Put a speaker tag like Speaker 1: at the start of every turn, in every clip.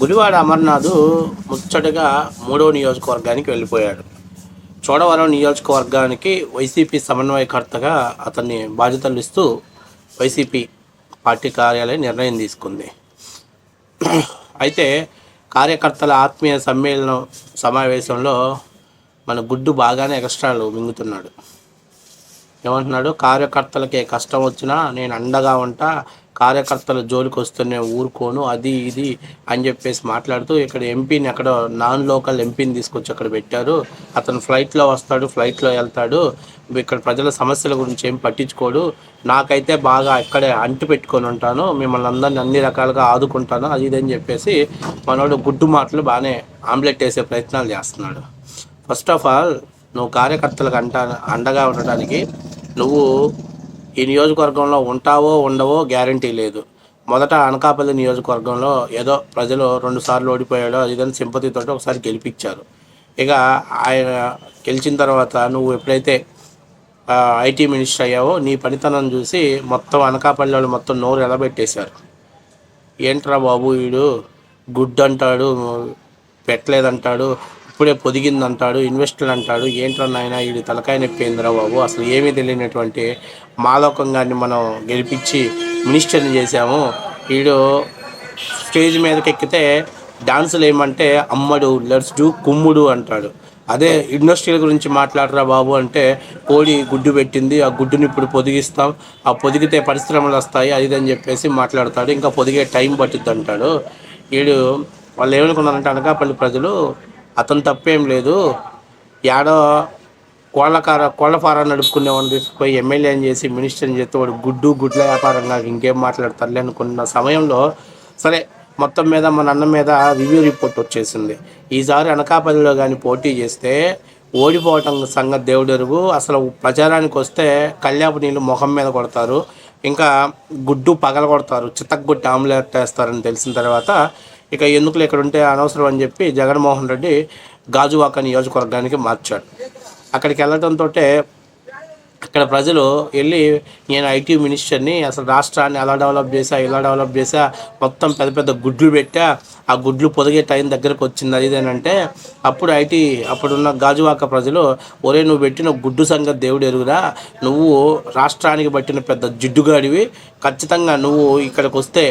Speaker 1: గుడివాడ అమర్నాథ్ ముచ్చటగా మూడో నియోజకవర్గానికి వెళ్ళిపోయాడు. చోడవరం నియోజకవర్గానికి వైసీపీ సమన్వయకర్తగా అతన్ని బాధ్యతలు ఇస్తూ వైసీపీ పార్టీ కార్యాలయం నిర్ణయం తీసుకుంది. అయితే కార్యకర్తల ఆత్మీయ సమ్మేళనం సమావేశంలో మన గుడ్డు బాగానే ఎక్స్ట్రాలు మింగుతున్నాడు. ఏమంటున్నాడు? కార్యకర్తలకే కష్టం వచ్చినా నేను అండగా ఉంటా కార్యకర్తల జోలికి వస్తూనే ఊరుకోను అది ఇది అని చెప్పేసి మాట్లాడుతూ ఇక్కడ ఎంపీని అక్కడ నాన్ లోకల్ ఎంపీని తీసుకొచ్చి అక్కడ పెట్టారు. అతను ఫ్లైట్లో వస్తాడు ఫ్లైట్లో వెళ్తాడు. ఇక్కడ ప్రజల సమస్యల గురించి ఏం పట్టించుకోడు. నాకైతే బాగా ఇక్కడే అంటు పెట్టుకొని ఉంటాను. మిమ్మల్ని అందరిని అన్ని రకాలుగా ఆదుకుంటాను. అది ఇది అని చెప్పేసి మనోడు గుడ్డు మాటలు బాగానే ఆమ్లెట్ వేసే ప్రయత్నాలు చేస్తున్నాడు. ఫస్ట్ ఆఫ్ ఆల్ నువ్వు కార్యకర్తలకు అంట అండగా ఉండడానికి నువ్వు ఈ నియోజకవర్గంలో ఉంటావో ఉండవో గ్యారంటీ లేదు. మొదట అనకాపల్లి నియోజకవర్గంలో ఏదో ప్రజలు రెండు సార్లు ఓడిపోయాడో అది ఇదని సింపతితో ఒకసారి గెలిపించారు. ఇక ఆయన గెలిచిన తర్వాత నువ్వు ఎప్పుడైతే ఐటీ మినిస్టర్ అయ్యావో నీ పనితనం చూసి మొత్తం అనకాపల్లి వాళ్ళు మొత్తం నోరు ఎలబెట్టేశారు. ఏంట్రా బాబు వీడు? గుడ్ అంటాడు పెట్టలేదంటాడు ఇప్పుడే పొదిగింది అంటాడు ఇన్వెస్టర్ అంటాడు ఏంట్రా నాయన వీడి తలకాయ నొప్పిందిరా బాబు అసలు ఏమీ తెలియనటువంటి మాలోకం గారిని మనం గెలిపించి మినిస్టర్ని చేశాము. వీడు స్టేజ్ మీదకి ఎక్కితే డాన్సులు ఏమంటే అమ్మడు లెట్స్ డూ కుమ్ముడు అంటాడు. అదే ఇండస్ట్రీల గురించి మాట్లాడరా బాబు అంటే కోడి గుడ్డు పెట్టింది ఆ గుడ్డుని ఇప్పుడు పొదిగిస్తాం ఆ పొదిగితే పరిశ్రమలు వస్తాయి అది అని చెప్పేసి మాట్లాడతాడు. ఇంకా పొదిగే టైం పట్టుద్ది అంటాడు. వీడు వాళ్ళు ఏమనుకున్నారంటే అనకాపల్లి ప్రజలు అతను తప్పేం లేదు. యాడో కోళ్ళకార కోళ్ళ ఫారం నడుపుకునే వాడిని తీసుకుపోయి ఎమ్మెల్యేని చేసి మినిస్టర్ని చేస్తే వాడు గుడ్డు గుడ్ల వ్యాపారం వ్యాపారంగా ఇంకేం మాట్లాడతారులే అనుకున్న సమయంలో సరే మొత్తం మీద మన అన్న మీద రివ్యూ రిపోర్ట్ వచ్చేసింది. ఈసారి అనకాపల్లిలో కానీ పోటీ చేస్తే ఓడిపోవటం సంగతి దేవుడు ఎరుగు. అసలు ప్రచారానికి వస్తే కళ్యాపు నీళ్ళు ముఖం మీద కొడతారు. ఇంకా గుడ్డు పగల కొడతారు చిత్తగుడ్డు ఆమ్లెట్ వేస్తారని తెలిసిన తర్వాత ఇక ఎందుకులు ఇక్కడ ఉంటే అనవసరం అని చెప్పి జగన్మోహన్ రెడ్డి గాజువాక నియోజకవర్గానికి మార్చాడు. అక్కడికి వెళ్ళడంతో అక్కడ ప్రజలు వెళ్ళి నేను ఐటీ మినిస్టర్ని అసలు రాష్ట్రాన్ని అలా డెవలప్ చేశా ఇలా డెవలప్ చేశా మొత్తం పెద్ద పెద్ద గుడ్లు పెట్టా ఆ గుడ్లు పొదిగే టైం దగ్గరకు వచ్చింది. అది ఇదేనంటే అప్పుడు ఐటీ అప్పుడున్న గాజువాక ప్రజలు ఒరే నువ్వు పెట్టిన గుడ్డు సంగతి దేవుడు ఎరుగురా నువ్వు రాష్ట్రానికి పట్టిన పెద్ద జిడ్డుగాడివి ఖచ్చితంగా నువ్వు ఇక్కడికి వస్తే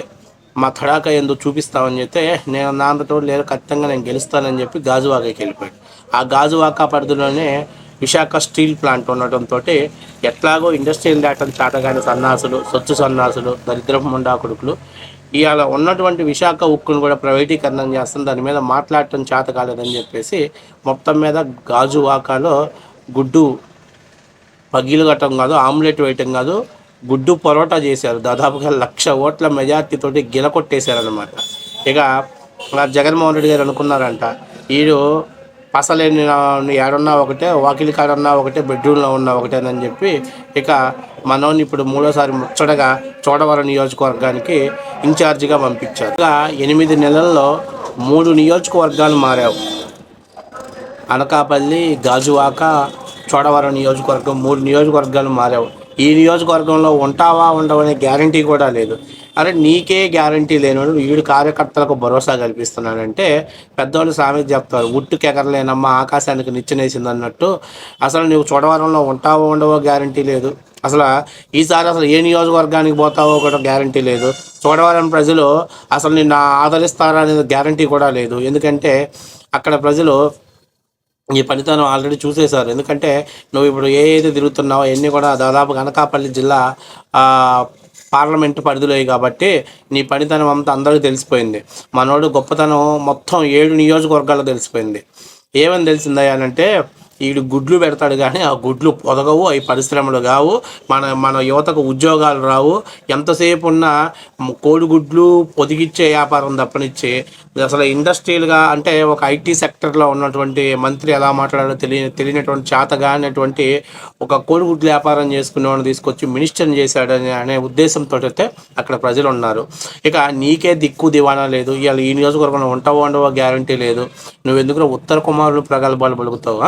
Speaker 1: మా తడాక ఏందో చూపిస్తామని చెప్తే నేను నా అంతటోడు లేదు ఖచ్చితంగా నేను గెలుస్తానని చెప్పి గాజువాకకి వెళ్ళిపోయాడు. ఆ గాజువాక పరిధిలోనే విశాఖ స్టీల్ ప్లాంట్ ఉండటంతో ఎట్లాగో ఇండస్ట్రియల్ దాటం చాటగాని సన్నాసులు సొచ్చు సన్నాసులు దరిద్రపు ముండా కొడుకులు ఇవాళ ఉన్నటువంటి విశాఖ ఉక్కును కూడా ప్రైవేటీకరణం చేస్తాం దాని మీద మాట్లాడటం చేత కాలేదని చెప్పేసి మొత్తం మీద గాజువాకలో గుడ్డు పగిలు కట్టడం కాదు ఆమ్లెట్ వేయటం కాదు గుడ్డు పరోటా చేశారు. దాదాపుగా లక్ష ఓట్ల మెజార్టీతోటి గిలకొట్టేశారనమాట ఇక జగన్మోహన్ రెడ్డి గారు అనుకున్నారంట వీడు పసలేని ఏడున్నా ఒకటే వాకిలి కాడున్నా ఒకటే బెడ్రూమ్లో ఉన్నా ఒకటేనని చెప్పి ఇక మనోని ఇప్పుడు మూడోసారి ముచ్చటగా చోడవరం నియోజకవర్గానికి ఇన్ఛార్జిగా పంపించారు. ఇక ఎనిమిది నెలల్లో మూడు నియోజకవర్గాలు మారావు. అనకాపల్లి గాజువాక చోడవరం నియోజకవర్గం మూడు నియోజకవర్గాలు మారావు. ఈ నియోజకవర్గంలో ఉంటావా ఉండవనే గ్యారంటీ కూడా లేదు. అరే నీకే గ్యారంటీ లేను వీడు కార్యకర్తలకు భరోసా కల్పిస్తున్నాడంటే పెద్దవాళ్ళు సామెత చెప్తారు ఉట్టుకెగరలేనమ్మా ఆకాశానికి నిచ్చెనేసింది అన్నట్టు. అసలు నువ్వు చూడవరంలో ఉంటావో ఉండవో గ్యారంటీ లేదు. అసలు ఈసారి అసలు ఏ నియోజకవర్గానికి పోతావో కూడా గ్యారంటీ లేదు. చూడవరం ప్రజలు అసలు నిన్ను ఆదరిస్తారా అనేది గ్యారంటీ కూడా లేదు. ఎందుకంటే అక్కడ ప్రజలు ఈ పనితనం ఆల్రెడీ చూసేశారు. ఎందుకంటే నువ్వు ఇప్పుడు ఏ ఏది తిరుగుతున్నావో అన్నీ కూడా దాదాపు అనకాపల్లి జిల్లా పార్లమెంటు పరిధిలో కాబట్టి నీ పనితనం అంతా అందరికీ తెలిసిపోయింది. మనోడు గొప్పతనం మొత్తం ఏడు నియోజకవర్గాల్లో తెలిసిపోయింది. ఏమని తెలిసిందా అని అంటే వీడు గుడ్లు పెడతాడు కానీ ఆ గుడ్లు పొదగవు అవి పరిశ్రమలు కావు. మన మన యువతకు ఉద్యోగాలు రావు. ఎంతసేపు ఉన్నా కోడిగుడ్లు పొదిగిచ్చే వ్యాపారం తప్పనిచ్చి. అసలు ఇండస్ట్రియల్గా అంటే ఒక ఐటీ సెక్టర్లో ఉన్నటువంటి మంత్రి ఎలా మాట్లాడాలో తెలియ తెలియనటువంటి చేతగా అనేటువంటి ఒక కోడిగుడ్లు వ్యాపారం చేసుకునే వాడిని తీసుకొచ్చి మినిస్టర్ని చేశాడని అనే ఉద్దేశంతో అయితే అక్కడ ప్రజలు ఉన్నారు. ఇక నీకే దిక్కు దివాణా లేదు. ఇవాళ ఈ నియోజకవర్గంలో ఉంటావో ఉండవో గ్యారంటీ లేదు. నువ్వు ఎందుకు ఉత్తర కుమారులు ప్రగల్భాలు పలుకుతావు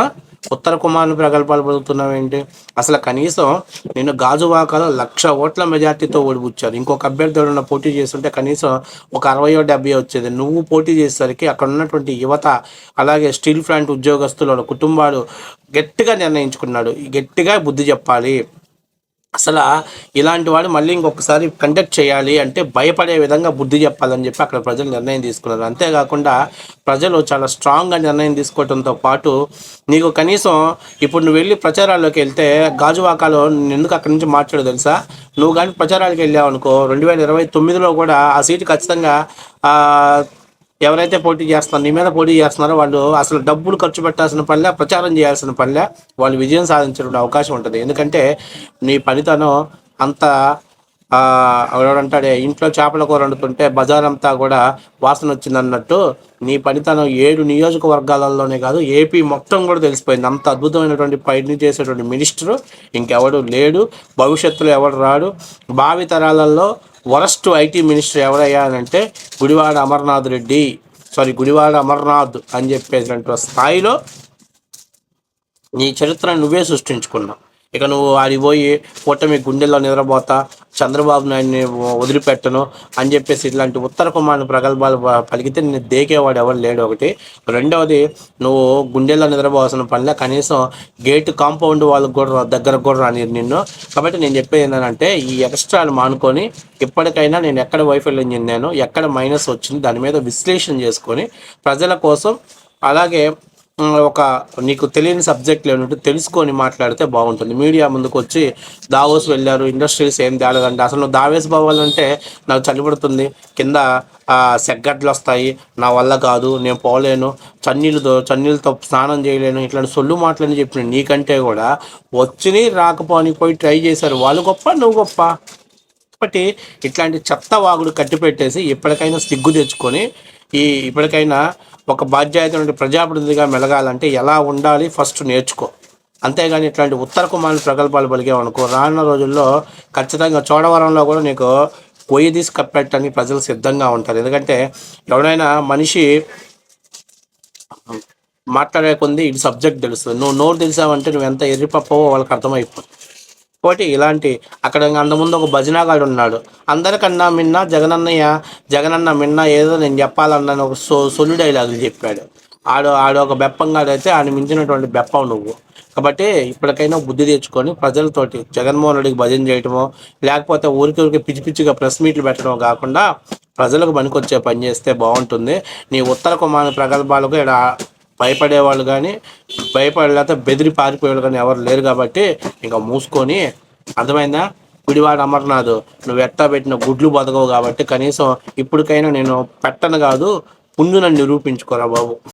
Speaker 1: ఉత్తర కుమారుని ప్రగల్భాలు పలుకుతున్నావు ఏంటి అసలు కనీసం నేను గాజువాకలో లక్ష ఓట్ల మెజార్టీతో ఓడిపుచ్చారు. ఇంకొక అభ్యర్థి ఎవరైనా పోటీ చేస్తుంటే కనీసం ఒక అరవయో డెబ్బై వచ్చేది. నువ్వు పోటీ చేసేసరికి అక్కడ ఉన్నటువంటి యువత అలాగే స్టీల్ ప్లాంట్ ఉద్యోగస్తులు కుటుంబాలు గట్టిగా నిర్ణయించుకున్నాడు. గట్టిగా బుద్ధి చెప్పాలి. అసలు ఇలాంటి వాడు మళ్ళీ ఇంకొకసారి కండక్ట్ చేయాలి అంటే భయపడే విధంగా బుద్ధి చెప్పాలని చెప్పి అక్కడ ప్రజలు నిర్ణయం తీసుకున్నారు. అంతేకాకుండా ప్రజలు చాలా స్ట్రాంగ్గా నిర్ణయం తీసుకోవడంతో పాటు నీకు కనీసం ఇప్పుడు నువ్వు వెళ్ళి ప్రచారాల్లోకి వెళ్తే గాజువాకాలో ఎందుకు అక్కడి నుంచి మాట్లాడు తెలుసా? నువ్వు కానీ ప్రచారాలకు వెళ్ళావు అనుకో రెండు వేల ఇరవై తొమ్మిదిలో కూడా ఆ సీటు ఖచ్చితంగా ఎవరైతే పోటీ చేస్తున్నారో నీ మీద పోటీ చేస్తున్నారో వాళ్ళు అసలు డబ్బులు ఖర్చు పెట్టాల్సిన పనిలే ప్రచారం చేయాల్సిన పనిలే వాళ్ళు విజయం సాధించడం అవకాశం ఉంటుంది. ఎందుకంటే నీ పనితనం అంత ఎవడంటాడే ఇంట్లో చేపల కూర వండుతుంటే బజార్ అంతా కూడా వాసన వచ్చిందన్నట్టు నీ పనితనం ఏడు నియోజకవర్గాలలోనే కాదు ఏపీ మొత్తం కూడా తెలిసిపోయింది. అంత అద్భుతమైనటువంటి పని చేసేటువంటి మినిస్టరు ఇంకెవడు లేడు. భవిష్యత్తులో ఎవడు రాడు. భావి తరాలలో వరస్ట్ ఐటీ మినిస్టర్ ఎవరయ్యా అని అంటే గుడివాడ అమర్నాథ్ రెడ్డి. సారీ గుడివాడ అమర్నాథ్ అని చెప్పేసినటువంటి స్థాయిలో నీ చరిత్ర నువ్వే సృష్టించుకున్నావు. ఇక నువ్వు ఆడిపోయి మీ గుండెల్లో నిద్రపోతా చంద్రబాబు నాయుడిని వదిలిపెట్టను అని చెప్పేసి ఇట్లాంటి ఉత్తర కుమారుని ప్రగల్భాలు పలికితే నేను దేకేవాడు ఎవరు లేడు ఒకటి. రెండవది నువ్వు గుండెల్లో నిద్రపోవాల్సిన పనిలో కనీసం గేట్ కాంపౌండ్ వాళ్ళకి కూడా రా- కూడా రాని నిన్ను. కాబట్టి నేను చెప్పేది ఏంటంటే ఈ ఎక్స్ట్రాలు మానుకొని ఇప్పటికైనా నేను ఎక్కడ వైఫల్యం చెందాను ఎక్కడ మైనస్ వచ్చింది దాని మీద విశ్లేషణ చేసుకొని ప్రజల కోసం అలాగే ఒక నీకు తెలియని సబ్జెక్ట్లు ఏమిటంటే తెలుసుకొని మాట్లాడితే బాగుంటుంది. మీడియా ముందుకు వచ్చి దావోస్ వెళ్ళారు ఇండస్ట్రీస్ ఏం తేలేదంటే అసలు నువ్వు దావేస్ పోవాలంటే నాకు చలిపడుతుంది. కింద సెగ్గట్లు సెగ్గడ్లు వస్తాయి. నా వల్ల కాదు నేను పోలేను. చన్నీళ్ళతో చన్నీళ్ళతో స్నానం చేయలేను. ఇట్లాంటి సొల్లు మాటలని చెప్పిన నీకంటే కూడా వచ్చిని రాకపోని పోయి ట్రై చేశారు. వాళ్ళు గొప్ప నువ్వు గొప్ప. కాబట్టి ఇట్లాంటి చెత్త వాగుడు కట్టిపెట్టేసి ఎప్పటికైనా సిగ్గు తెచ్చుకొని ఈ ఇప్పటికైనా ఒక బాధ్యత ప్రజాప్రతినిధిగా మెలగాలంటే ఎలా ఉండాలి ఫస్ట్ నేర్చుకో. అంతేగాని ఇట్లాంటి ఉత్తర కుమారుని ప్రగల్భాలు పలిగావు అనుకో రానున్న రోజుల్లో ఖచ్చితంగా చోడవరంలో కూడా నీకు కొయ్యి తీసి కప్పెట్టడానికి ప్రజలు సిద్ధంగా ఉంటారు. ఎందుకంటే ఎవడైనా మనిషి మాట్లాడే కొంది ఇటు సబ్జెక్ట్ తెలుస్తుంది. నువ్వు నోరు తెలిసావంటే నువ్వు ఎంత ఎర్రిపప్పవో వాళ్ళకి అర్థమైపోతుంది. కాబట్టి ఇలాంటి అక్కడ అంతకుముందు ఒక భజనాగాడు ఉన్నాడు. అందరికన్నా మిన్న జగనన్నయ్య జగనన్న మిన్న ఏదో నేను చెప్పాలన్నాను ఒక సో సొల్లు డైలాగులు చెప్పాడు. ఆడు ఆడు ఒక బెప్పంగాడు అయితే ఆయన మించినటువంటి బెప్పం నువ్వు. కాబట్టి ఇప్పటికైనా బుద్ధి తెచ్చుకొని ప్రజలతోటి జగన్మోహన్ రెడ్డికి భజన చేయటమో లేకపోతే ఊరికి ఊరికి పిచ్చి పిచ్చిగా ప్రెస్ మీట్లు పెట్టడం కాకుండా ప్రజలకు పనికొచ్చే పని చేస్తే బాగుంటుంది. నీ ఉత్తర కుమార్ ప్రగల్భాలకు ఇక్కడ భయపడేవాళ్ళు కానీ భయపడలేక బెదిరి పారిపోయేవాళ్ళు కానీ ఎవరు లేరు కాబట్టి ఇంకా మూసుకొని అర్థమైందా? గుడివాడ అమర్నాథ్ నువ్వు ఎట్టా పెట్టిన గుడ్లు బతకవు కాబట్టి కనీసం ఇప్పటికైనా నేను పెట్టను కాదు పుంజునని నిరూపించుకోరా బాబు.